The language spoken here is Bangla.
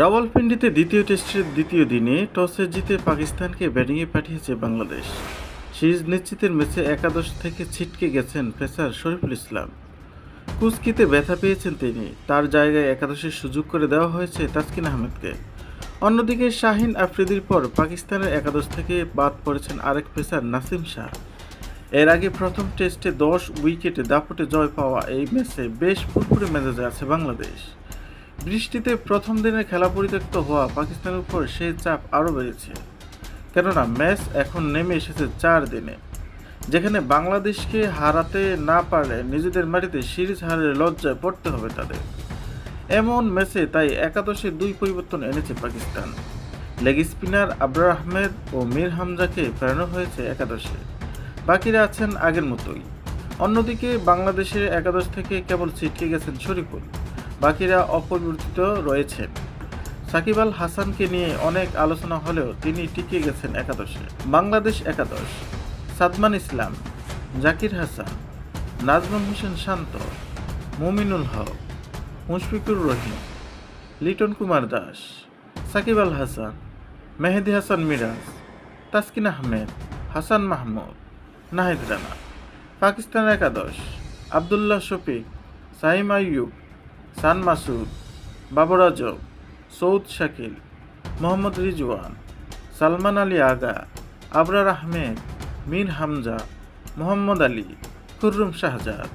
রাওয়ালপিন্ডিতে দ্বিতীয় টেস্টের দ্বিতীয় দিনে টসে জিতে পাকিস্তানকে ব্যাটিংয়ে পাঠিয়েছে বাংলাদেশ। সিরিজ নিশ্চিতের ম্যাচে একাদশ থেকে ছিটকে গেছেন পেসার শরীফুল ইসলাম। কুস্কিতে ব্যথা পেয়েছেন তিনি। তার জায়গায় একাদশের সুযোগ করে দেওয়া হয়েছে তাসকিন আহমেদকে। অন্যদিকে শাহিন আফ্রিদির পর পাকিস্তানের একাদশ থেকে বাদ পড়েছেন আরেক পেসার নাসিম শাহ। এর আগে প্রথম টেস্টে দশ উইকেটে দাপটে জয় পাওয়া এই ম্যাচে বেশ ফুরফুরে মেজাজে আছে বাংলাদেশ। বৃষ্টিতে প্রথম দিনের খেলা পরিত্যক্ত হওয়া পাকিস্তানের উপর সেই চাপ আরও বেড়েছে। কেননা ম্যাচ এখন নেমে এসেছে চার দিনে, যেখানে বাংলাদেশকে হারাতে না পারলে নিজেদের মাটিতে সিরিজ হারের লজ্জায় পড়তে হবে তাদের। এমন ম্যাচে তাই একাদশে দুই পরিবর্তন এনেছে পাকিস্তান। লেগ স্পিনার আবরার আহমেদ ও মীর হামজাকে ফেরানো হয়েছে একাদশে। বাকিরা আছেন আগের মতোই। অন্যদিকে বাংলাদেশের একাদশ থেকে কেবল ছিটকে গেছেন শরীফুল। বাকিরা অপরিবর্তিত রয়েছেন সাকিব আল হাসানকে নিয়ে অনেক আলোচনা হলেও তিনি টিকে গেছেন একাদশে। বাংলাদেশ একাদশ, সাদমান ইসলাম, জাকির হাসান, নাজমুল হোসেন শান্ত, মুমিনুল হক, মুশফিকুর রহিম, লিটন কুমার দাস, সাকিব আল হাসান, মেহেদি হাসান মিরাজ, তাসকিন আহমেদ, হাসান মাহমুদ, নাহিদ রানা। পাকিস্তান একাদশ, আবদুল্লাহ শফিক, সাইম আইয়ুব সান মাসুদ, বাবর আজম, সৌদ শাকিল, মোহাম্মদ রিজওয়ান, সালমান আলী আগা, আবরার আহমেদ, মীর হামজা, মোহাম্মদ আলী, খুররুম শাহজাদ।